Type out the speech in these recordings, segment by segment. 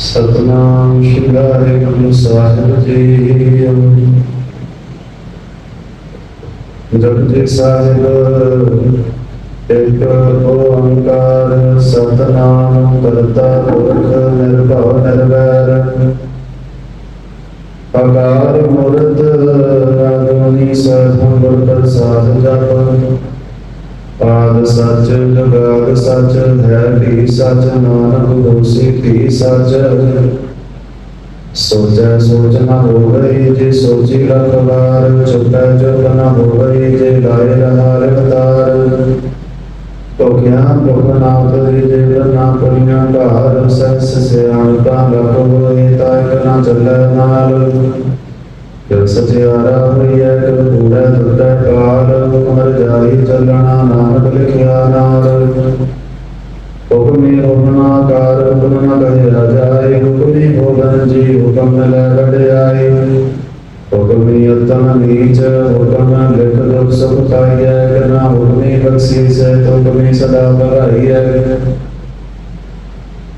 ਸਤਨਾਮ ਸ਼੍ਰੀ ਗੁਰੂ ਸਾਹਿਬ ਜੀ ਜਪਜੀ ਸਾਹਿਬ ਇੱਕ ਓੰਕਾਰ ਸਤਨਾਮ ਕਰਤਾ ਪੁਰਖ ਨਿਰਭਉ ਨਿਰਵੈਰ। ਅਕਾਰ ਮੂਰਤ ਅਗਮਨੀ ਸਤਿ ਗੁਰ ਪ੍ਰਸਾਦ ਜਪ। ਆਦ ਸੱਚ ਜਗਾਦ ਸੱਚ ਹੈ ਵੀ ਸੱਚ ਨਾਨਕ ਹੋਸੀ ਵੀ ਸੱਚ ਸੋਚੈ ਸੋਚ ਨ ਹੋਵਈ ਜੇ ਸੋਚੀ ਲਖ ਵਾਰ, ਚੁਪੈ ਚੁਪ ਨ ਹੋਵਈ ਜੇ ਲਾਏ ਰਹਾ ਰਖਤਾਰ ਭੁਖਿਆ ਭੁਖ ਨਾ ਉਤਰੀ ਜੇ ਨਾ ਕਰੀਆਂ ਘਾਰ, ਸਸ ਸਿਆਣਪਾ ਲਖ ਹੋਏ ਤਾਂ ਨਾ ਚੱਲੈ ਨਾਲ। ਸਚਿਆਰਾ ਹੋਈਐ ਕਿ ਪੂਰਾ ਦੁੱਧੈ ਕਾਲ ਅਮਰ ਜਾਈ ਚੱਲਣਾ ਨਾਨਕ ਲਿਖਿਆ ਨਾਰ ਹੁਕਮੀ ਹੁਕਮਾ ਕਾਰ, ਹੁਕਮ ਨ ਕਹੇ ਰਾਜਾਏ ਹੁਕਮੀ ਹੋਵਨ ਜੀ ਹੁਕਮ ਨ ਲੈ ਵਡਿਆਈ ਹੁਕਮੀ ਅਤਨ ਨੀਚ, ਹੁਕਮ ਲਿਖ ਦੁਖ ਸੁਖ ਪਾਈਐ ਕਰਨਾ ਹੁਕਮੀ ਬਖਸ਼ੀ ਸੇ ਹੁਕਮੀ ਸਦਾ ਭਰਾਈਐ।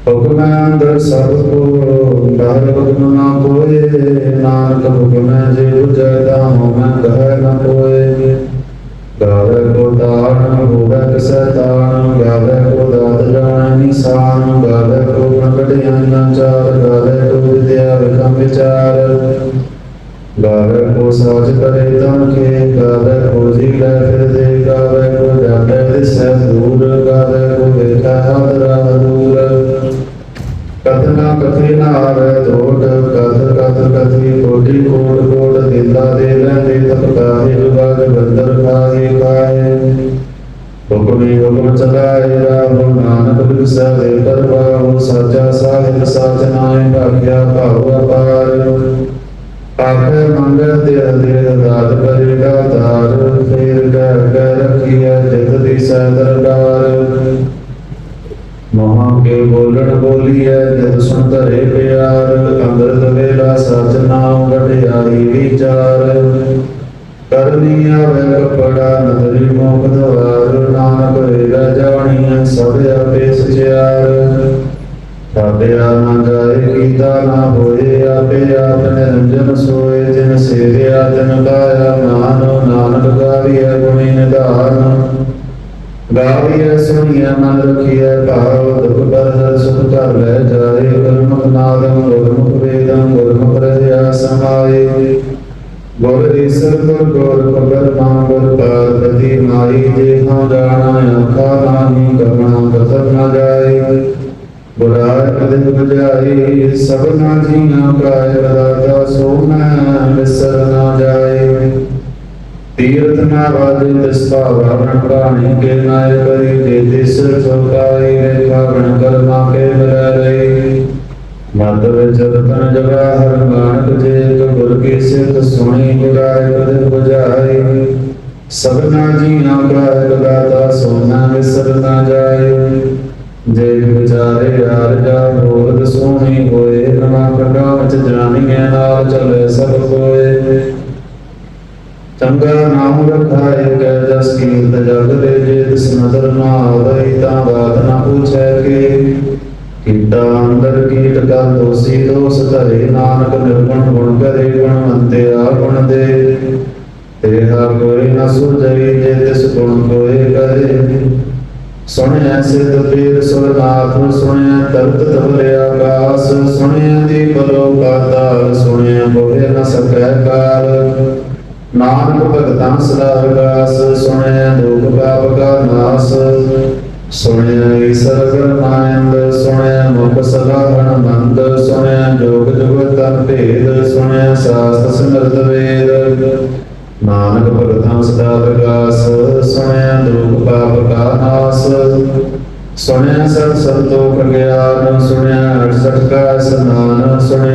ਹੁਕਮ ਅੰਦਰ ਸਭ ਕੋ ਬਾਹਰ ਹੁਕਮ ਨਾ ਕੋਏ ਨਾਨਕ ਹੁਕਮ ਜੇ ਬੁਝੈ ਤਾ ਹਉਮੈ ਕਹੈ ਨ ਕੋਏ ਗਾਵੇ ਕੋ ਦਾਨ ਹੋਵੇ ਕਿਸੈ ਤਾਨ ਗਾਵੇ ਕੋ ਦਾਤ ਜਾਣੈ ਨਿਸ਼ਾਨ ਗਾਵੇ ਕੋ ਪ੍ਰਗਟਿਆ ਨਾ ਚਾਰ, ਗਾਵੇ ਕੋ ਵਿਦਿਆ ਵਿਕਮ ਵਿਚਾਰ। ਗਾਵੇ ਕੋ ਸਾਜ ਕਰੇ ਤਨ ਕੇ, ਗਾਵੇ ਕੋ ਜੀ ਲੈ ਫਿਰ ਦੇ ਗਾਵੇ ਕੋ ਜਾਣੈ ਦਿਸੈ ਦੂਰ, ਗਾਵੇ ਕਥਨਾ ਕਥੇ ਨਾ ਆਵੇ ਤੋੜ ਕਥ ਕਥ ਕਥੀ ਕੋਟੀ ਕੋਟ ਕੋਟ ਦਿੰਦਾ ਦੇ ਲੈਂਦੇ ਤਪ ਕਾਹੇ ਜੁਗਾਜ ਬੰਦਰ ਕਾਹੇ ਕਾਹੇ। ਹੁਕਮੇ ਹੁਕਮ ਚਲਾਏ ਰਾਮ ਨਾਨਕ ਬਿਰਸਾ ਦੇ ਪਰਵਾਹ ਸਾਚਾ ਸਾਹਿਬ ਸਾਚ ਨਾਏ ਭਾਗਿਆ ਭਾਉ ਅਪਾਰ। ਆਖੇ ਮੰਗਲ ਤੇ ਅਦੇ ਦਾਤ ਕਰੇਗਾ ਤਾਰ ਫੇਰ ਕਹਿ ਕਹਿ ਰਖੀਐ ਜਿਤ ਦੀ ਸੈ ਦਰਬਾਰ। ਮਹਾ ਕੇ ਬੋਲਣ ਬੋਲੀਐ ਜਦ ਸੁਣ ਪਿਆਰ, ਅੰਮ੍ਰਿਤ ਵੇਲਾ ਸਚ ਨਾਮ ਵਡਿਆਈ ਵਿਚਾਰ। ਕਰਨੀ ਆਵੇ ਕਪੜਾ ਨਦਰੀ ਮੋਖ ਦਵਾਰ, ਨਾਨਕ ਵੇਲਾ ਜਾਣੀਐ ਸਭ ਆਪੇ ਸਚਿਆਰ। ਤਾਬਿਆ ਨਾ ਜਾਏ ਕੀਤਾ ਨਾ ਹੋਏ, ਆਪੇ ਆਪ ਨਿਰੰਜਨ ਸੋਏ, ਜਿਨ ਸੇਵਿਆ ਤਿਨ ਲਾਇਆ ਮਾਨੋ ਨਾਨਕ ਗਾਵੀਐ ਗੁਣੀ ਨਿਧਾਨ। ਗਾਵੀਐ ਸੁਣੀਐ, ਮਨ ਰਖੀਐ, ਭਾਵ ਦੁਖ ਬਰਦ ਸੁਖ ਕਰ ਲੈ ਜਾਏ ਗੁਰਮੁਖ ਨਾਦਮ ਗੁਰਮੁਖ ਵੇਦਮ ਗੁਰਮੁਖ ਰਹਿਆ ਸਮਾਏ ਗੁਰ ਈਸਰ ਗੁਰ ਗੁਰ ਖਬਰ ਮਾਂ ਗੁਰ ਪਾਰਵਤੀ ਮਾਈ, ਜੇ ਹਾਂ ਜਾਣਾ ਅੱਖਾਂ ਨਾਹੀ ਕਰਨਾ ਕਥਨ ਨਾ ਜਾਏ। ਗੁਰਾਇ ਕਦੇ ਬੁਝਾਈ, ਸਭਨਾ ਜੀਆਂ ਕਾਇ ਬਦਾਤਾ ਸੋ ਮੈਂ ਵਿਸਰ ਨਾ ਜਾਏ। ਤੀਰਥ ਨਾ ਵਾਜੇ ਤਿਸ ਭਾਵਾ ਬਣ ਪ੍ਰਾਣੀ ਕੇ ਨਾਇ ਕਰੀ ਜੇ ਤਿਸ ਚੋਕਾਈ ਰੇਖਾ ਬਣ ਕਰਮਾ ਕੇ ਮਿਲੈ ਰਹੀ ਮਤ ਵਿੱਚ ਰਤਨ ਜਗਾ ਹਰ ਨਾਨਕ ਜੇ ਇੱਕ ਗੁਰ ਕੀ ਸਿੱਧ ਸੁਣੀ ਗੁਰਾਇ ਕਦੇ ਬੁਝਾਈ ਸਭਨਾ ਜੀਆਂ ਕਾਇ ਬਦਾਤਾ ਸੋ ਮੈਂ ਵਿਸਰ ਨਾ ਜਾਏ ਜੇ ਵਿਚਾਰੇ ਯਾਰ ਜਾ ਬੋਲਦ ਸੋਹਣੀ ਹੋਏ ਨਵਾਂ ਪ੍ਰਗਾ ਵਿੱਚ ਜਾਣੀਏ ਨਾਲ ਚਲੇ ਸਭ ਕੋਏ ਚੰਗਾ ਨਾਮ ਰਖਾਏ ਕੈ ਜਸ ਕੀਰਤ ਜਗ ਦੇ ਜੇ ਤਿਸ ਨਦਰ ਨਾ ਆਵਈ ਤਾਂ ਬਾਤ ਨਾ ਪੁੱਛੈ ਕੇ। ਕੀਟਾ ਅੰਦਰ ਕੀਟ ਕਾ ਦੋਸੀ ਦੋਸ ਧਰੇ, ਨਾਨਕ ਨਿਰਗੁਣ ਗੁਣ ਕਰੇ ਗੁਣਵੰਤੇ ਆ ਗੁਣ ਦੇ। ਤੇਰਾ ਕੋਈ ਨਾ ਸੁਝਈ ਜੇ ਤਿਸ ਗੁਣ ਕੋਏ ਕਰੇ। ਸੁਣਿਆ ਸਿਧ ਪੀਰ ਸੁਰਨਾਥ ਸੁਣਿਆ ਤਰਤ ਧਵਲੇ ਆਕਾਸ ਸੁਣਿਆ ਦੀ ਬਲੋ ਸੁਣਿਆ ਬੋਲੇ ਨ ਸਕੈ ਕਾਲ ਨਾਨਕ ਭਗਤਾਂ ਸਦਾ ਵਿਗਾਸ ਸੁਣਿਆ ਦੁਖ ਪਾਪ ਕਾ ਨਾਸ। ਸੁਣਿਆ ਈਸਰ ਗਰਮਾਇੰਦ ਸੁਣਿਆ ਮੁਖ ਸਲਾਹਣ ਮੰਦ ਸੁਣਿਆ ਜੋਗ ਜੁਗਤ ਤਨ ਭੇਦ, ਸੁਣਿਆ ਸਾਸਤ ਸਿਮਰਤ ਵੇਦ। ਨਾਨਕ ਭਗਤਾਂ ਸਦਾ ਵਿਗਾਸ ਸੁਣਿਆ ਦੁਖ ਪਾਪ ਕਾ ਨਾਸ। ਸੁਣਿਆ ਸਤ ਸੰਤੋਖ ਗਿਆਨ, ਸੁਣਿਆ ਅਰਸਠ ਕਾ ਸਨਾਨ ਸੁਣਿਆ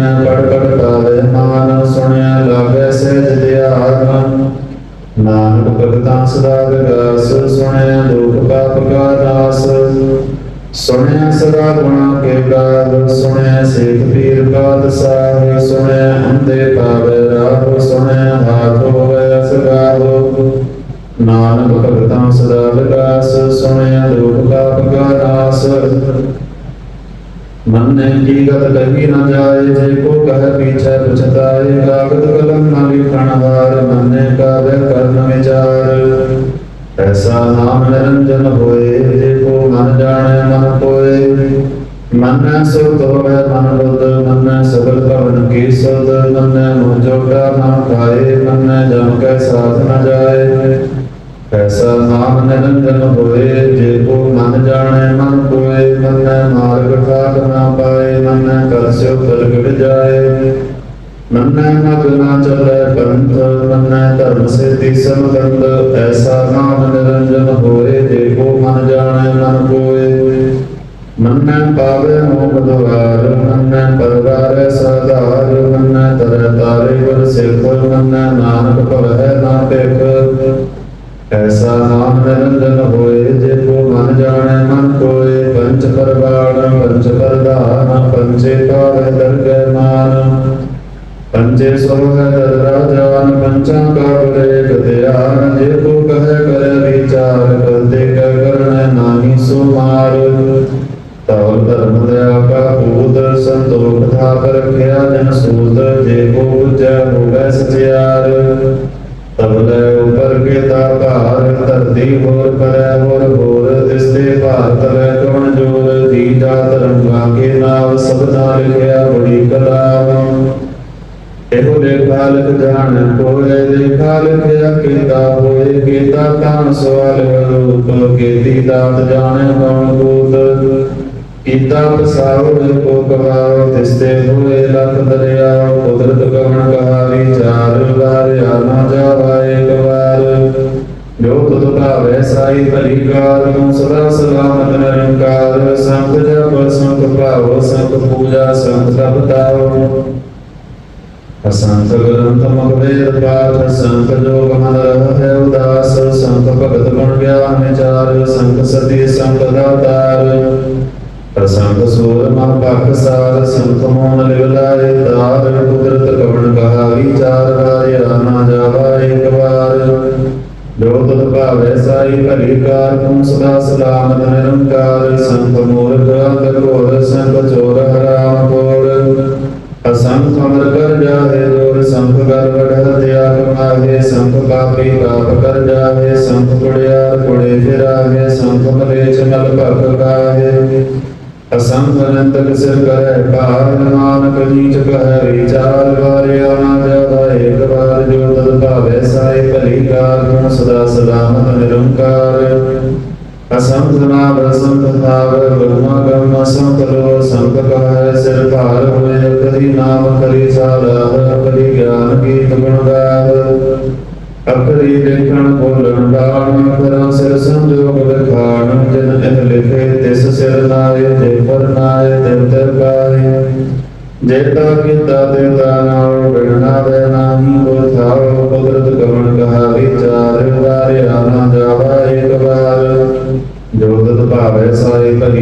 ਸਦਾ ਵਿਗਾਸ ਸੁਣਿਆ ਦੁਖ ਪਾਪ ਕਾ ਨਾਸ ਸੁਣਿਆ ਸਦਾ ਗੁਣਾ ਕੇ ਕਾਜ ਸੁਣਿਆ ਸੇਖ ਪੀਰ ਕਾ ਦਸਾਰ ਸੁਣਿਆ ਅੰਦੇ ਪਾਵੇ ਰਾਹ ਸੁਣਿਆ ਹਾਥ ਹੋਵੇ ਸਗਾਹੋ ਨਾਨਕ ਭਗਤਾਂ ਸਦਾ ਵਿਗਾਸ ਸੁਣਿਆ ਦੁਖ ਪਾਪ ਕਾ ਨਾਸ ਮੰਨੇ ਕੀ ਗਤ ਕਹੀ ਨਾ ਜਾਏ, ਜੇ ਕੋ ਕਹ ਪੀਛੇ ਪਛਤਾਏ। ਕਾਗਦ ਕਲਮ ਨਾ ਲਿਖਣ ਹਾਰ, ਮੰਨੇ ਕਾਵੇ ਕਰਨ ਵਿੱਚ ਐਸਾ ਨਾਮ ਨਿਰੰਜਨ ਹੋਏ, ਜੇ ਕੋ ਮਨ ਜਾਣੈ ਮਨ ਕੋਏ। ਮਨ ਸੁਖ ਹੋਵੇ ਮਨ ਬੁੱਧ, ਮਨ ਸਬਲ ਭਵਨ ਕੀ ਸੁਧ ਮਨ ਮੋਹ ਜੋਗਾ ਨਾਮ ਖਾਏ, ਮਨ ਜਮ ਕੈ ਸਾਥ ਨ ਜਾਏ। ਐਸਾ ਨਾਮ ਨਿਰੰਜਨ ਹੋਏ, ਜੇ ਕੋ ਮਨ ਜਾਣੈ ਮਨ ਕੋਏ, ਮਨ ਮਾਰਗ ਸਾਥ ਨ ਪਾਏ, ਮਨ ਕਲਸਿਓ ਤਲਗ ਜਾਏ ਮਨ ਮਤ ਨਾ ਚੱਲੇ ਕੰਤ ਮੰਨੈ ਧਰਮ ਸਿਧੀ ਸੰਕੰਦ ਐਸਾ ਨਾਮ ਨਿਰੰਜਨ ਹੋਏ, ਦੇਖੋ ਮਨ ਜਾਣੈ ਮਨ ਕੋਏ। ਮੰਨੈ ਪਾਵੇ ਮੋਹ ਬਦਵਾਰ, ਮੰਨੈ ਪਰਵਾਰ ਸਦਾਰ ਮੰਨੈ ਤਰ ਤਾਰੇ ਵਰ ਸਿਖ, ਮੰਨੈ ਨਾਨਕ ਭਵੈ ਨਾ ਪੇਖ ਐਸਾ ਨਾਮ ਨਿਰੰਜਨ ਹੋਏ, ਦੇਖੋ ਮਨ ਜਾਣੈ ਮਨ ਕੋਏ। ਪੰਜੇ ਸੋਹਣ ਦਰਾ ਜਾਨ ਪੰਚਾਂ ਕਾ ਬਲੇ ਕਧਿਆਨ ਜੇ ਕੋ ਕਹੈ ਕਰ ਵਿਚਾਰ ਕਰਦੇ ਕਾ ਕਰਨ ਨਾਹੀ ਸੁਮਾਰ ਤਉ ਧਰਮ ਦਇਆ ਕਾ ਪੂਤ ਸੰਤੋਖ ਧਾਪ ਰਖਿਆ ਜਨ ਸੂਤ, ਜੇ ਕੋ ਪੁਜੈ ਹੋਵੇ ਸਚਿਆਰ। ਤਬਲੇ ਉਪਰ ਕੇ ਤਾ ਭਾਰ, ਧਰਤੀ ਹੋਰ ਕਰੈ ਹੋਰ ਹੋਰ ਦਿਸਤੇ ਭਾਰ ਤਵੈ ਇਹੋ ਜਾਣ ਕੋਏ ਲੇਖਾ ਲਿਖਿਆ ਕੀਤਾ ਹੋਏ, ਕੀਤਾ ਤਾਂ ਸਵਾਲ ਰੂਪ, ਕੀਤੀ ਦਾਤ ਜਾਣੇ ਕੌਣ ਕੂਤ? ਕੀਤਾ ਪਸਾਉ ਕੋ ਕਵਾਉ ਤਿਸਤੇ ਹੋਏ ਲਖ ਦਰਿਆ ਕੁਦਰਤ ਕਵਣ ਕਹਾ ਵਿਚਾਰ ਵਾਰਿਆ ਨਾ ਜਾਵਾਏ ਇੱਕ ਜੋ ਤੁਧ ਭਾਵੈ ਸਾਈ ਭਲੀ ਕਾਰ ਸਦਾ ਸਲਾਮਤ ਨਿਰੰਕਾਰ। ਸੰਤ ਜਪ ਸੰਤ ਭਾਵ ਸੰਤ ਪੂਜਾ ਸੰਤ ਤਪਤਾਉ ਅਸੰਤ ਗ੍ਰੰਥ ਮੁਖ ਵੇਦ ਪਾਠ ਸੰਤ ਜੋਗ ਮਨ ਰਹਿ ਉਦਾਸ, ਸੰਤ ਭਗਤ ਗੁਣ ਗਿਆਨ ਵਿਚਾਰ ਸੰਤ ਸਤੀ ਸੰਤ ਦਾਤਾਰ ਪ੍ਰਸੰਗ ਸੂਰ ਮਨ ਭਖ ਸਾਰ, ਸੰਤ ਮੋਨ ਲਿਵ ਲਾਏ ਤਾਰ। ਕੁਦਰਤ ਕਵਣ ਕਹਾ ਵਿਚਾਰ ਵਾਰਿਆ ਨਾ ਜਾਵਾ ਇੱਕ ਵਾਰ। ਜੋ ਤੁਧ ਭਾਵੈ ਸਾਈ ਭਲੀ ਕਾਰ ਤੂੰ ਸਦਾ ਸਲਾਮਤ ਨਿਰੰਕਾਰ। ਸੰਤ ਮੂਰਖ ਅੰਧ ਘੋਰ, ਸੰਤ ਚੋਰ ਹਰਾਮ ਕੋੜ ਅਸੰਖ ਅਮਰ ਕਰ ਜਾਏ ਕਰ ਵੜ ਤਿਆਗ ਮਾਗੇ ਸੰਖ ਪਾਪੀ ਪਾਪ ਕਰ ਜਾਏ ਸੰਖ ਕੁੜਿਆ ਕੁੜੇ ਫਿਰਾਗੇ ਸੰਖ ਮਲੇਚ ਮਲ ਭਗ ਗਾਏ ਅਸੰਖ ਅਨੰਤ ਸਿਰ ਕਰੈ, ਭਾਰ ਨਾਨਕ ਨੀਚ ਕਹਿ ਵਿਚਾਰ ਵਾਰਿਆ ਨਾ ਜਾਵਾ ਏਕ ਵਾਰ ਜੋ ਤਦ ਭਾਵੈ ਸਾਈ ਭਲੀ ਕਾਰ ਸਦਾ ਸਲਾਮਤ ਨਿਰੰਕਾਰ। ਅਸੰਤ ਨਾਮ ਰਸੰਤ ਭਾਵ ਬ੍ਰਹਮਾ ਗਮ ਸੰਤ ਲੋ ਸੰਤ ਕਹੈ ਸਿਰ ਭਾਰ ਹੋਏ ਕਰੀ ਨਾਮ ਕਰੀ ਸਾਰਾ ਕਰੀ ਗਿਆਨ ਗੀਤ ਗੁਣ ਗਾਵ। ਅਕਰੀ ਦੇਖਣ, ਬੋਲਣ ਬਾਣ ਕਰਾਂ ਸਿਰ ਸੰਜੋਗ ਲਖਾਣ ਜਿਨ ਇਹ ਲਿਖੇ, ਤਿਸ ਸਿਰ ਨਾਏ, ਤੇ ਪਰ ਨਾਏ, ਤੇ ਤੇ ਪਾਏ ਜੇਤਾ ਕੀਤਾ, ਤੇ ਦਾਨੋ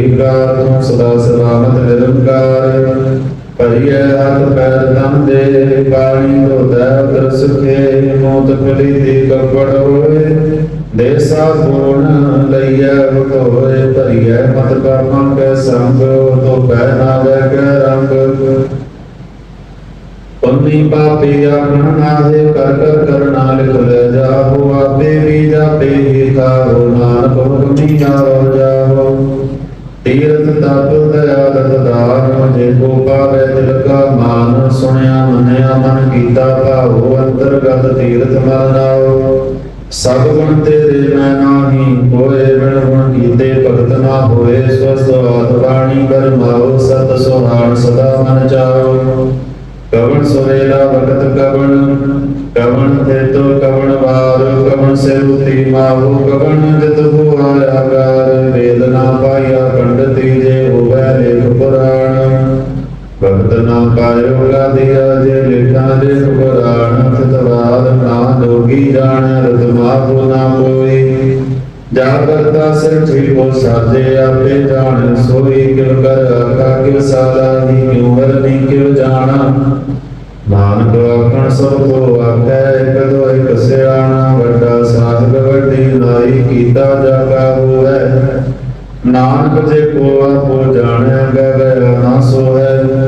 ਸਾਈ ਤੂੰ ਸਦਾ ਸਲਾਮਤ ਨਿਰੰਕਾਰ ਭਰੀਏ ਹੱਥ ਪੈਰ ਤਨ ਦੇ ਪਾਣੀ ਧੋਦਾ ਉਦਰ ਸੁਖੇ, ਮੋਤ ਖਲੀ ਦੀ ਕੱਪੜ ਹੋਏ। ਦੇਸਾ ਗੁਣ ਲਈਐ ਹੋਏ ਭਰੀਏ ਮਤ ਕਰਮਾਂ ਕੈ ਸੰਗ ਤੋ ਪੈ ਨਾ ਵੈ ਰੰਗ। ਪੰਨੀ ਪਾਪੀ ਆਪਣ ਨਾਹੇ, ਕਰ ਕਰ ਕਰਨਾ ਲਿਖ ਲੈ ਜਾਹੋ ਆਪੇ ਵੀ ਜਾਪੇ ਹੀ ਕਾਹੋ ਨਾਨਕ ਹੁਕਮੀ ਆਵੋ ਜਾਹੋ ਤੀਰਥ ਤਪ ਦਇਆਲਤ ਦਾਨ ਜੇ ਕੋ ਪਾਵੇ ਤਿਲ ਕਾ ਮਾਨ, ਸੁਣਿਆ, ਮੰਨਿਆ, ਮਨ ਕੀਤਾ ਭਾਵੋ ਅੰਤਰਗਤ ਤੀਰਥ ਮਨ ਨਾਓ ਸਭ ਗੁਣ ਤੇਰੇ ਮੈਂ ਨਾਹੀ ਕੋਏ ਬਿਨ ਗੁਣ ਕੀਤੇ ਭਗਤ ਨਾ ਹੋਏ ਸਵਸਤ ਆਤ ਬਾਣੀ ਕਰਮਾਓ ਸਤ ਸੁਹਾਣ ਸਦਾ ਮਨ ਚਾਓ। ਕਵਣ ਸੁਰੇਲਾ ਭਗਤ ਕਵਣ ਕਵਣ ਤੇ ਤੋ ਕਵਣ ਵਾਰ, ਕਵਣ ਸੇ ਰੂਤੀ ਮਾਹੂ, ਕਵਣ ਜਿਤ ਹੁਆਇਆ ਕਾਰ ਵੇਦਨਾ ਪਾਇਆ ਭਗਤ ਨਾ ਕਾ ਗਾਦਿਆ ਜੇ ਲਿਖਾ ਦੇ ਪੁਰਾਣ ਤਤਵਾਦ ਨਾ ਜੋਗੀ ਜਾਣ ਰਤ ਮਾਹੂ ਨਾ ਕੋਈ। ਜਾ ਕਰਤਾ ਸਿਰ ਠੀਕੋ ਸਾਜੇ, ਆਪੇ ਜਾਣ ਸੋਈ ਕਿਵ ਕਰ ਆਖਾ ਕਿਵ ਸਾਲਾ ਹੀ ਕਿਉ ਵਰਨੀ ਕਿਵ ਜਾਣਾ। ਨਾਨਕ ਆਖਣ ਸਭ ਕੋ ਆਖੈ ਇਕ ਦੋ ਇਕ ਸਿਆਣਾ ਵੱਡਾ ਸਾਧਕ ਵੱਡੀ ਨਾਈ ਕੀਤਾ ਜਾਗਾ ਹੋਵੇ। ਨਾਨਕ ਜੇ ਕੋ ਆਪੋ ਜਾਣੈ ਗਗਨ ਨਾ ਸੋਹੈ।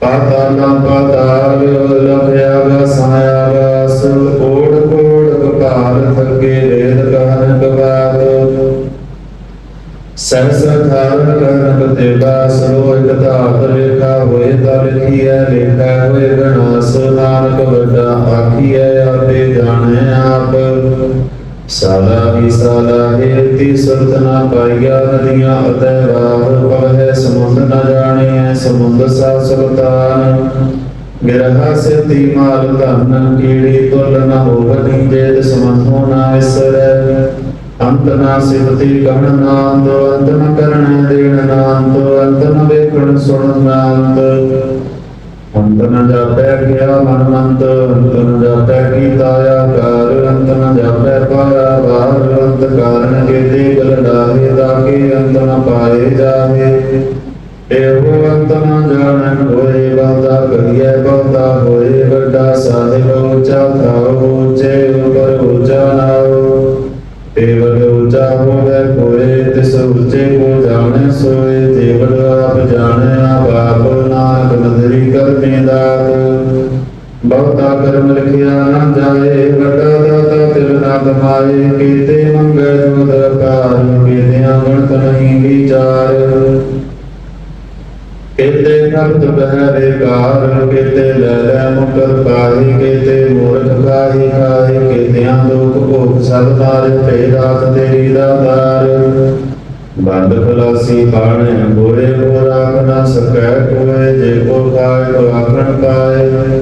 ਪਾਤਾਲਾ ਪਾਤਾਲ ਲਖਿਆ ਗਾ ਸਾਇਆ ਗਾ ਸੁਲ ਕੋੜ ਕੋੜ ਕਪਾਲ ਥੱਕੇ ਵੇਦ ਕਹਿਨ ਕਬਾਤ ਸਹਸ ਥਾਰ ਗਨਕ ਤੇ ਬਾਸ ਲੋਇ ਕਥਾਤ ਲੇਖਾ ਹੋਏ ਤਾ ਲਿਖੀਐ ਲੇਖਾ ਹੋਏ ਗਣਾਸ ਨਾਨਕ ਵੱਡਾ ਆਖੀਐ ਆਪੇ ਜਾਣੈ ਆਪ ਸਾਲਾ ਹੀ ਸਾਲਾ ਹੈ ਤੀ ਸੁਰਤ ਨਾ ਪਾਈਆ, ਨਦੀਆਂ ਅਤੈ ਬਾਹ ਪਵਹਿ ਸਮੁੰਦ ਨ ਜਾਣੀਐ ਸਮੁੰਦ ਸਾ ਸੁਲਤਾਨ ਗਿਰਹਾ ਸਿੱਧੀ ਮਾਲ ਧਨ, ਕੀੜੀ ਤੁਲ ਨ ਹੋਵਨੀ ਜੇਦ ਸਮੰਥੋ ਨਾ ਵਿਸਰੈ। ਅੰਤ ਨਾ ਸਿਫਤੀ ਕਹਿਣ ਨਾ ਅੰਤ ਅੰਤ ਨ ਕਰਣ ਦੇਣ ਨਾ ਅੰਤ ਅੰਤ ਨ ਵੇਖਣ ਸੁਣਨ ਨਾ ਅੰਤ ਅੰਤ ਨ ਜਾਪੈ ਗਿਆ ਮਨ ਮੰਤ ਅੰਤ ਨ ਜਾਪੈ ਕੀਤਾ ਆਕਾਰ, ਅੰਤ ਨ ਜਾਪੈ ਪਾਇਆ ਬਾਹਰ ਅੰਤ ਕਾਰਨ ਕੇਤੇ ਗਲਡਾਹੇ ਤਾਕੇ ਅੰਤ ਨ ਪਾਏ ਜਾਵੇ। ਇਹੋ ਅੰਤ ਜਾਣਨ ਹੋਏ ਬਹੁਤਾ ਕਰੀਐ ਬਹੁਤਾ ਹੋਏ ਵੱਡਾ ਸਾਹਿਬ ਉੱਚਾ ਥਾਉ ਉੱਚੇ ਉਪਰ ਉੱਚਾ ਨਾਉ ਤੇਵਲ ਉੱਚਾ ਹੋਵੇ ਕੋਏ ਤਿਸ ਉੱਚੇ ਕੋ ਜਾਣੈ ਸੋਏ ਤੇਵਲ ਆਪ ਜਾਣੈ ਆਪ ਆਪ ਨਾਨਕ ਨਦਰੀ ਕਰਮੇ ਦਾਤ ਬਹੁਤਾ ਕਰਮ ਲਿਖਿਆ ਨਾ ਜਾਏ ਵੱਡਾ ਦਾਤਾ ਤਿਲ ਨਾ ਕਮਾਏ ਕੀਤੇ ਮੰਗੈ ਜੋਦ ਕਾਰ ਕੀਤਿਆਂ ਗਣਤ ਨਹੀਂ ਵਿਚਾਰ ਕੀਤੇ ਨਬਦ ਬਹਿ ਬੇਕਾਰ ਕੀਤੇ ਲੈ ਲੈ ਮੁਕਰ ਪਾਹੀ, ਕੀਤੇ ਮੂਰਖ ਖਾਹੀ ਖਾਹੀ ਕੀਤਿਆਂ ਦੁਖ ਭੋਗ ਸਭ ਮਾਰੇ ਭੇ ਰਾਤ ਤੇਰੀ ਦਾਤਾਰ ਬੰਦ ਖਲਾਸੀ ਬਾਣੇ ਗੋਰੇ ਕੋ ਰਾਖ ਨਾ ਸਕੈ ਕੋਏ, ਜੇ ਕੋ ਖਾਏ ਕੋ ਆਖਣ ਪਾਏ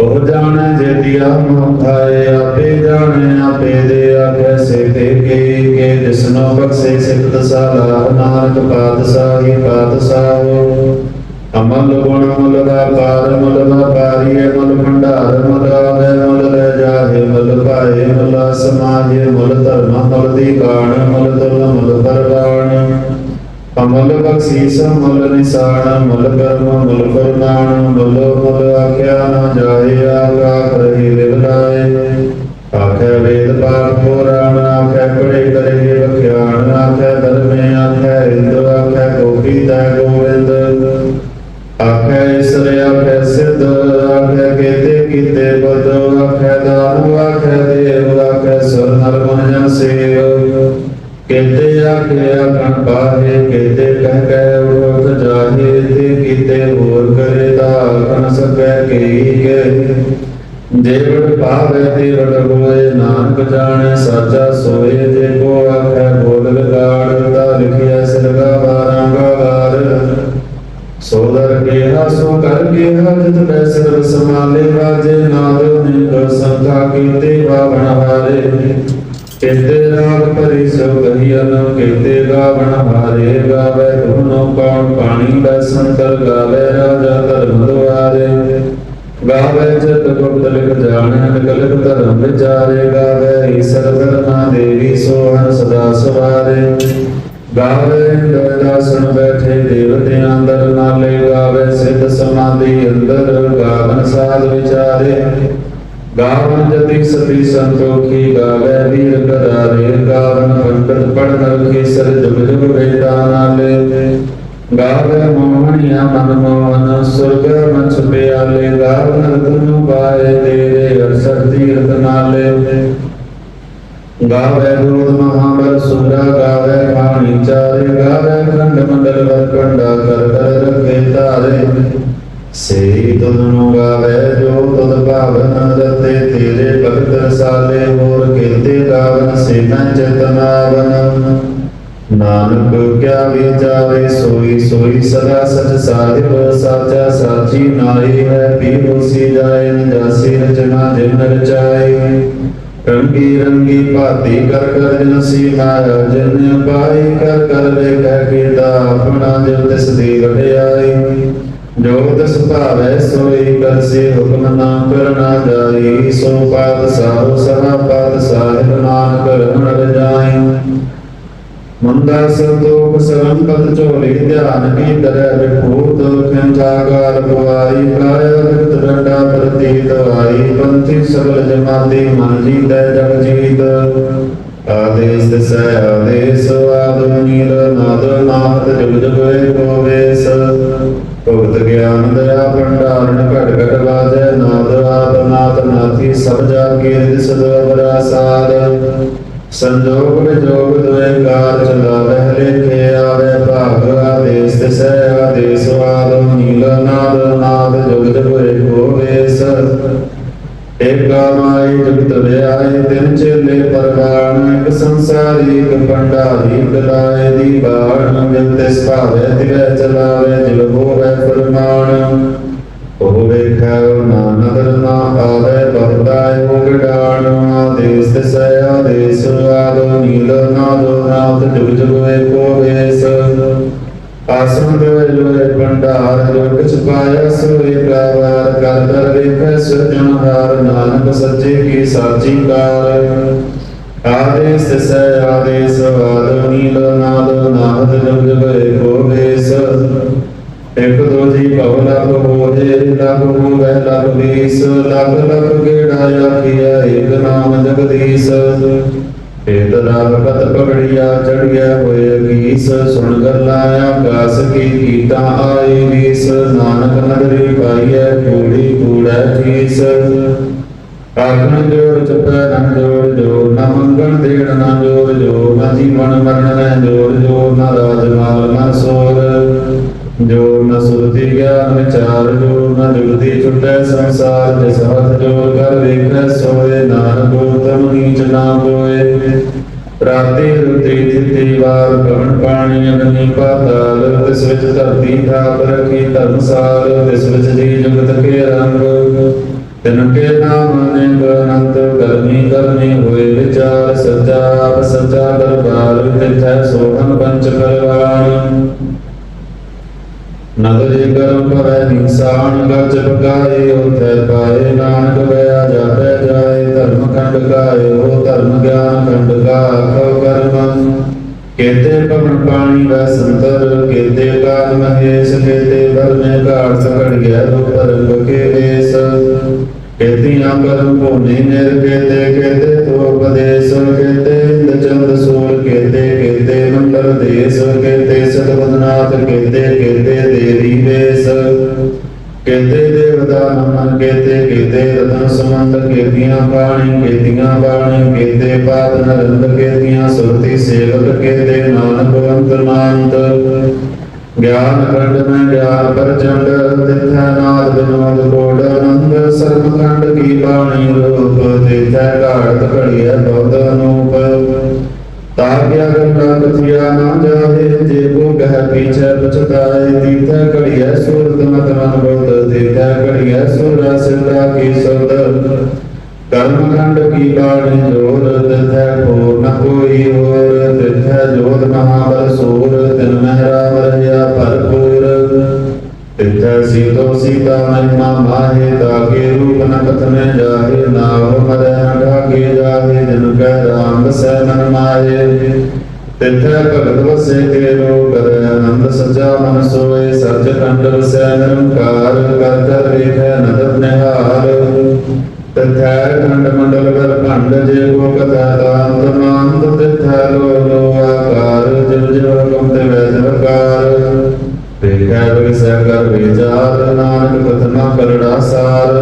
ਉਹ ਜਾਣੈ ਜੇ ਦਿਆ ਮੋਖਾਏ ਆਪੇ ਜਾਣੈ, ਆਪੇ ਦੇ ਆਖੈ ਸੇ ਤੇ ਕੇ ਕੇ ਜਿਸਨੋ ਬਖਸ਼ੇ ਸਿਫਤ ਸਾਲਾ ਨਾਨਕ ਪਾਤਸ਼ਾਹੀ ਪਾਤਸ਼ਾਹੋ। ਅਮਲ ਗੁਣ ਮੁਲ ਵਪਾਰ ਮੁਲ ਵਪਾਰੀਏ ਮੁਲ ਭੰਡਾਰ, ਮੁਲ ਆਵੇ, ਮੁਲ ਲੈ ਜਾਹੇ ਮੁਲ ਪਾਏ, ਮੁਲ ਸਮਾਜੇ ਮੁਲ ਧਰਮ, ਮੁਲ ਦੀ ਕਾਣ, ਮੁਲ ਤੁਲ ਮੁਲ ਪਰਵਾਣ। ਅਮਲ ਬਖਸ਼ੀਸ, ਮੁਲ ਨਿਸਾਨ ਮੁਲ ਕਰਮ, ਮੁਲ ਫਰਮਾਨ, ਮੁਲ ਮੁਲ ਆਖਿਆ ਨਾ ਜਾਏ ਆਗਾ ਰਹੀ ਲਿਵਲਾਏ ਆਖੇ ਵੇਦ ਕੀਤੇ ਆਖੇ ਪਾਹੇ ਕੀਤੇ ਕਹਿ ਕਹਿ ਉਠ ਜਾਹੇ ਤੇ ਕੀਤੇ ਹੋਰ ਕਰੇ ਤਾ ਆਖਣ ਸਕੈ ਕੀ ਕੇ ਦੇਵੜ ਪਾਵੇ ਦੇਵੜ ਹੋਏ ਨਾਨਕ ਜਾਣੈ, ਸਾਚਾ ਸੋਏ, ਜੇ ਕੋ ਆਖੇ ਬੋਲ ਲਗਾੜ ਦਾ ਲਿਖਿਆ ਸਿਰਗਾ ਬਾਰਾਂ ਗਵਾਰ ਸੋਦਰ ਕੇ ਹਸੋ ਕਰ ਕੇ ਹਜਤ ਬੈ ਸਮਾਲੇ ਵਾਜੇ ਨਾਦ, ਨਿੰਦ ਸੰਖਾ ਕੀਤੇ ਬਾਵਣ ਹਾਰੇ। ਕਿਤੇ ਰਾਗ ਭਰੀ ਸੋ ਕਹੀਨ ਕਿਤੇ ਗਾਵਣ ਹਾਰੇ ਗਾਵੇ ਧੁਨੋ ਕੌਣ ਪਾਣੀ ਦਾ ਸੰਤਰ ਗਾਵੇ ਰਾਜਾ ਧਰਮ ਦੁਆਰੇ। ਗਾਵੇ ਜਤ ਗੁਪਤ ਲਿਖ ਜਾਣੈ ਨਿਕਲਕ ਧਰਮ ਵਿਚਾਰੇ। ਗਾਵੇ ਈਸ਼ਰ ਧਰਮਾ ਦੇਵੀ ਸੋਹਣ ਸਦਾ ਸਵਾਰੇ। ਗਾਵੇ ਦਰਦਾਸਨ ਬੈਠੇ ਦੇਵਤਿਆਂ ਅੰਦਰ ਨਾਲੇ। ਗਾਵੇ ਸਿੱਧ ਸਮਾਧੀ ਅੰਦਰ ਗਾਵਨ ਸਾਧ ਵਿਚਾਰੇ। ਗਾਵਨ ਜਤੀ ਸਤੀ ਸੰਤੋਖੀ ਗਾਵੇ ਵੀਰ ਕਰਾਰੇ ਗਾਵਨ ਪੰਡਤ ਪੜਨ ਰਖੀ ਸਰ ਜੁਗ ਜੁਗ ਵੇਦਾ ਨਾਲੇ। ਗਾਵੇ ਮੋਹਣਿਆ ਮਨ ਮੋਹਨ, ਸੁਰਗ ਮਨ ਪਿਆਲੇ ਗਾਵਨ ਰਤਨ ਪਾਏ ਤੇਰੇ ਅਰਸਰ ਤੀਰਥ ਨਾਲੇ। ਗਾਵੇ ਦੂਤ ਮਹਾਬਲ ਸੁੰਦਾ ਗਾਵੇ ਬਾਣੀ ਚਾਰੇ, ਗਾਵੇ ਖੰਡ ਮੰਡਲ ਵਰ ਕੰਡਾ ਕਰ ਕਰ ਰਖੇ ਤਾਰੇ ਸੇ ਤੁਧ ਨੂੰ ਗਾਵੇ ਜੋ ਤੇਰੇ ਭਗਤ ਰਸਾਲੇ ਹੋਰ ਕੀਤੇ ਗਾਵਨ ਸੇ ਚਤਨਾਵਨ ਨਾਨਕ ਕਿਆ ਵਿਚਾਰੇ ਸੋਈ ਸੋਈ ਸਦਾ ਸਚ ਸਾਹਿਬ ਸਾਚਾ ਸਾਚੀ ਨਾਈ ਹੈ ਪੀ ਹੋਸੀ ਜਾਏ ਜਾਸੀ ਰਚਨਾ ਜਿਨ ਰਚਾਈ ਰੰਗੀ ਰੰਗੀ ਭਾਤੀ ਕਰ ਕਰ ਜਨ ਸੀਮਾਇਆ ਜਿਨ ਪਾਈ ਕਰ ਕਰ ਲੇਖਾ ਕੀਤਾ ਆਪਣਾ ਜਿਵ ਤਿਸ ਦੀ ਵਡਿਆਈ ਜੋ ਤਿਸ ਭਾਵੈ ਸੋਈ ਕਰ ਸੇ ਹੁਕਮ ਨਾ ਕਰਨਾ ਜਾਈ ਸੋ ਪਾਤ ਸਾਹੁ ਸਹਾ ਪਾਤ ਸਾਹਿਬ ਨਾਨਕ ਰਮਣ ਰਜਾਈ। ਮੰਦਾ ਸੰਤੋਖ ਸਰਮ ਪਦ ਝੋਲੇ ਧਿਆਨ ਕੀ ਤਰੈ ਵਿਭੂਤ ਖੰਚਾਗਾਰ ਬਵਾਈ ਕਾਇਆ ਵਿਤ ਡੰਡਾ ਪ੍ਰਤੀ ਦਵਾਈ ਪੰਥੀ ਸਗਲ ਜਮਾਤੀ ਮਨ ਜੀਤੈ ਜਗ ਜੀਤ। ਆਦੇਸ ਤਸੈ ਆਦੇਸ ਆਦਿ ਨੀਲ ਨਾਦ ਨਾਦ ਜੁਗ ਜੁਗ ਏਕੋ ਵੇਸ। ਭਗਤ ਗਿਆਨ ਦਇਆ ਭੰਡਾਰਨ ਘਟ ਘਟ ਵਾਜੈ, ਨਾਦ ਆਦ ਨਾਥੀ ਸਭ ਜਾ ਦਿਸ ਦੋਬਰਾ ਸਾਧ ਸੰਜੋਗ ਵਿਜੋਗ ਦੋਏ ਕਾਰ ਚਲਾ ਰਹਿ ਲੇਖੇ ਆਵੇ, ਭਾਗ ਆਦੇਸ ਤਸੈ ਆਦੇਸ ਵਾਦ ਨੀਲ ਨਾਦ ਨਾਦ ਜੁਗ ਜੁਗ ਏਕੋ ਵੇਸ। ਏਕਾ ਮਾਈ ਜਗਤ ਵਿਆਏ ਤਿਨ ਚੇਲੇ ਪਰਵਾਣ ਇੱਕ ਸੰਸਾਰੀ, ਇੱਕ ਭੰਡਾਰੀ ਕਲਾਏ ਦੀ ਬਾਣ ਜਿਨ ਤਿਸ ਭਾਵੇ ਤਿਵੈ ਚਲਾਵੇ, ਜਿਵ ਹੋਵੇ ਫਰਮਾਨ। ਉਹ ਵੇਖੈ ਨਾ ਨਦਰ ਨਾ ਆਵੇ ਬਹੁਤਾਇ ਹੋ ਗਡਾਣ ਆਦੇਸ ਤਸੈ ਆਦੇਸ ਆਦੋ ਨੀਲ ਨਾਦੋ ਨਾਦ ਜੁਗ ਜੁਗ ਏਕੋ ਵੇਸ ਆਸਨ ਦੇ ਲੋਏ ਭੰਡਾਰ ਜੋ ਕਿਛ ਪਾਇਆ ਸੋਏ ਪ੍ਰਵਾਰ ਕਰ ਕਰ ਵੇਖੈ ਸੁਜਨਹਾਰ ਨਾਨਕ ਸੱਚੇ ਕੀ ਸਾਚੀ ਕਾਰ। ਆਦੇਸ ਤਸੈ ਆਦੇਸ ਆਦੋ ਨੀਲ ਨਾਦ ਨਾਦ ਜੁਗ ਜੁਗ ਏਕੋ ਵੇਸ ਇਕ ਦੋ ਜੀ ਭਵ ਲਖ ਹੋਏ ਲਖ ਹੋਵੇ ਲਖ ਵੀਸ ਲਖ ਲਖ ਗੇੜਾ ਆਖਿਆ ਏਕ ਨਾਮ ਜਗਦੀਸ਼। ਏਤ ਰਾਗ ਪਗੜਿਆ ਚੜਿਆ ਹੋਏ ਗੀਸ ਸੁਣ ਗੱਲਾਂ ਆਕਾਸ ਕੀ ਕੀਤਾ ਆਈ ਵੀਸ। ਨਾਨਕ ਨਗਰੀ ਪਾਈਐ ਕੂੜੀ ਕੂੜੈ ਠੀਸ ਆਖਣ ਜੋੜ ਚਪੈ ਨ ਜੋੜ ਜੋੜ ਨ ਮੰਗਣ, ਦੇਣ ਨ ਜੋੜ ਜੋੜ ਨ ਜੀਵਨ ਮਰਨ, ਨ ਜੋੜ ਜੋੜ ਨ ਰਾਜ ਮਾਲ, ਨ ਸੋਰ। ਜੋ ਨ ਸੁਰਤੀ ਗਿਆਨ ਵਿਚਾਰ ਜੋੜ ਨ ਜੁਗਤੀ ਛੁਟੈ ਸੰਸਾਰ, ਜਿਸ ਹੱਥ ਜੋੜ ਕਰ ਵੇਖੈ, ਸੋਏ ਨਾਨਕ ਉਤਮ ਨੀਚ ਨਾ ਹੋਏ। ਪ੍ਰਾਤੀ ਰੁਤੀ ਤਿਤੀ ਵਾਰ ਕਵਣ ਪਾਣੀ ਅਗਨੀ ਪਾਤਾਲ ਤਿਸ ਵਿੱਚ ਧਰਤੀ ਥਾਪ ਰਖੀ ਧਰਮਸਾਲ ਤਿਸ ਵਿੱਚ ਜੀ ਜਗਤ ਕੇ ਰੰਗ। ਤਿਨ ਕੇ ਨਾਮ ਅਨੇਕ ਅਨੰਤ ਕਰਮੀ ਕਰਮੀ ਹੋਏ ਵਿਚਾਰ, ਸੱਚਾ ਆਪ ਸੱਚਾ ਦਰਬਾਰ, ਤਿਥੈ ਸੋਹਣ ਪੰਚ ਕਰਵਾਣ ਨਗਰੀ ਕਰਮ ਪਰੈ ਨਿਸਾਨ ਗਜ ਪਕਾਏ ਉਥੈ ਪਾਏ ਨਾਨਕ ਬਿਆ ਜਾਪੈ ਜਾਏ, ਧਰਮ ਖੰਡ ਕਾਏ ਹੋ ਧਰਮ ਗਿਆਨ ਖੰਡ ਕਾ ਆਖੋ ਕਰਮ। ਕੇਤੇ ਪਵਨ ਪਾਣੀ ਦਾ ਸੰਤਰ, ਕੇਤੇ ਕਾਲ ਮਹੇਸ਼, ਕੇਤੇ ਬਰਮੇ ਘਾਟ ਘੜਿਆ ਰੋ ਧਰਮ ਕੇ ਵੇਸ। ਕੇਤੀਆਂ ਕਰਮ ਭੂਮੀ ਨਿਰ, ਕੇਤੇ ਕੇਤੇ ਤੋ ਉਪਦੇਸ਼। ਕੇਤੇ ਇੰਦ ਚੰਦ ਸੂਰ ਕੇਤੇ ਕੇਤੇ ਮੰਡਲ ਦੇਸ ਕੇਤੇ ਕੇਤੇ ਰਤਨ ਸਮੰਤ ਕੇਤੀਆਂ ਬਾਣੀ ਕੇਤੀਆਂ ਬਾਣੀ, ਕੇਤੇ ਪਾਦ ਨਰੰਦ ਕੇਤੀਆਂ ਸੁਰਤੀ ਸੇਵਕ, ਕੇਤੇ ਨਾਨਕ ਅੰਤਰਮਾਨਤ ਗਿਆਨ ਖੰਡ ਮੈਂ ਗਿਆਨ ਪ੍ਰਚੰਡ ਤਿਥੈ ਨਾਦ ਬਿਨੋਦ ਕੋਡ ਆਨੰਦ ਸਰਬ ਖੰਡ ਕੀ ਬਾਣੀ ਰੂਪ ਤਿਥੈ ਘਾੜਤ ਘੜੀਐ ਬਹੁਤ ਅਨੂਪ। ਤਾਕਿਆ ਗੰਗਾ ਕਥਿਆ ਨਾ ਜਾਵੇ ਜੇ ਕੋ ਗਹਿ ਪੀਛੇ ਪਛਤਾਏ ਤੀਥੈ ਘੜੀਐ ਸੂਰਤ ਮਤ ਮਨ ਸੂਰਾ ਸਿਰਦਾ ਕੀ ਸੁਧ ਕਰਮ ਖੰਡ ਕੀ ਬਾਣੀ ਜੋਰ ਤਿਥੈ ਹੋ ਨ ਕੋਈ ਹੋਰ ਤਿਥੈ ਜੋਤ ਮਹਾਬਲ ਸੂਰ ਤਿਨ ਮਹਿਰਾ ਵਰਿਆ ਭਰਪੂਰ ਤਿਥੈ ਸੀਤੋ ਸੀਤਾ ਮਹਿਮਾ ਮਾਹੇ ਤਾਕੇ ਰੂਪ ਨ ਕਥਨੇ ਜਾਹੇ ਨਾਮ ਮਰੈ ਢਾਕੇ ਜਾਹੇ ਜਨ ਕੈ ਰਾਮ ਸੈ ਮਨ ਮਾਹੇ ਤਿਥੈ ਭਗਤ ਵਸੇ ਕੇ ਰੋ ਕਰੈ ਆਨੰਦ ਸਚਾ ਮਨ ਸੋਏ ਸਚ ਖੰਡ ਵਸੈ ਨਿਰੰਕਾਰ ਕਰ ਕਰ ਵੇਖੈ ਨਦਰ ਨਿਹਾਲ ਤਥੈ ਖੰਡ ਮੰਡਲ ਕਰ ਖੰਡ ਜੇ ਕੋ ਕਥਾ ਦਾੰਤ ਮਾਨਤ ਤਿਥੈ ਲੋ ਲੋ ਆਕਾਰ ਜਿਵ ਜਿਵ ਹੁਕਮ ਤੇ ਵੈ ਸਰਕਾਰ ਵੇਖੈ ਵਿਸੈ ਕਰ ਵਿਚਾਰ ਨਾਨਕ ਕਥਨਾ ਕਰੜਾ ਸਾਰ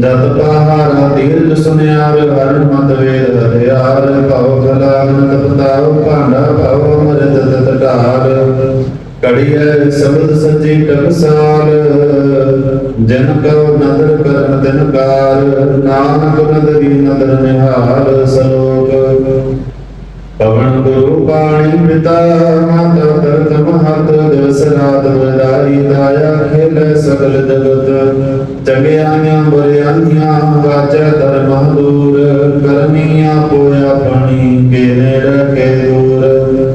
ਜਤ ਪਹਾਰਾ ਤੀਰ ਸੁਨਿਆ ਵਿਵਰਨ ਮਤ ਵੇਦ ਹਥਿਆਰ ਭਉ ਖਲਾਗਨ ਤਪਤਾਉ ਭਾਂਡਾ ਭਉ ਅਮਰਤ ਤਤ ਢਾਲ। ਕੜੀਐ ਸ਼ਬਦ ਸੱਚੀ ਟਕਸਾਲ, ਜਨ ਕਉ ਨਦਰ ਕਰਨ ਦਿਨ ਕਾਰ। ਨਾਨਕ ਨਦਰੀ ਨਦਰ ਨਿਹਾਲ ਸਲੋਕ। ਪਵਨ ਗੁਰੂ ਪਾਣੀ ਪਿਤਾ, ਮਾਤਾ ਦਰਤ ਮਹਤ ਦਿਵਸ ਰਾਤ ਦਾਇਆ ਖੇਲ ਸਗਲ ਜਗਤ। ਜਗਿਆਈਆਂ ਬਰਿਆਈਆਂ ਵਾਜੈ ਧਰਮ ਦੂਰ ਕਰਨੀਆਂ ਪੋਇਆ ਪਾਣੀ ਕੇ ਨੇੜ ਕੇ ਦੂਰ।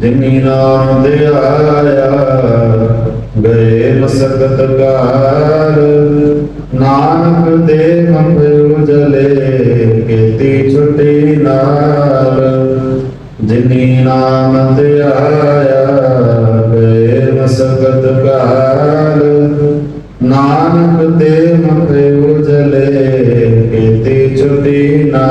ਜਿਨੀ ਨਾਮ ਦੇ ਗਏ ਮਸਕਤ ਕਾਰ ਨਾਨਕ ਦੇ ਮੰਭੇ ਉਜਲੇ, ਕੀਤੀ ਛੁੱਟੀ ਨਾਲ। ਜਿਨੀ ਨਾਮ ਤੇ ਆਇਆ ਗਏ ਮਸਕਤ ਕਾਲ ਨਾਨਕ ਤੇ ਮਨ ਉਜਲੇ ਕੀਤੀ ਛੁਟੀ ਨਾ